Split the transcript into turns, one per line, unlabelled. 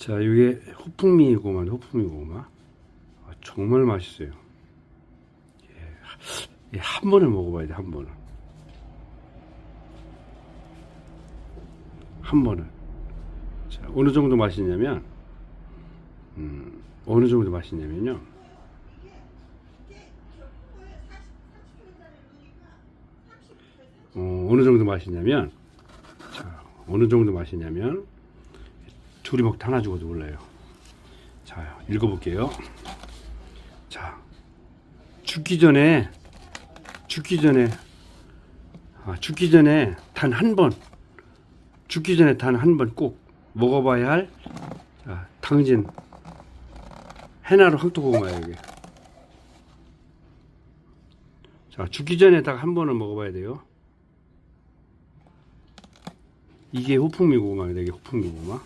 자, 이게 호풍미 고마, 호풍미 고마. 아, 정말 맛있어요. 예, 예, 한 번에 먹어봐야 돼, 한 번은. 한 번은. 자, 어느 정도 맛있냐면, 음, 어느 정도 맛있냐면요. 어, 어느 정도 맛있냐면, 자, 어느 정도 맛있냐면, 둘이 먹다 하나 죽어도 몰라요. 자, 읽어볼게요. 자, 죽기 전에, 죽기 전에, 아, 죽기 전에 단 한 번, 죽기 전에 단 한 번 꼭 먹어봐야 할, 자, 당진, 해나루 황토고구마예요. 자, 죽기 전에 딱 한 번은 먹어봐야 돼요. 이게 호풍미 고구마입니다, 이게 호풍미 고구마.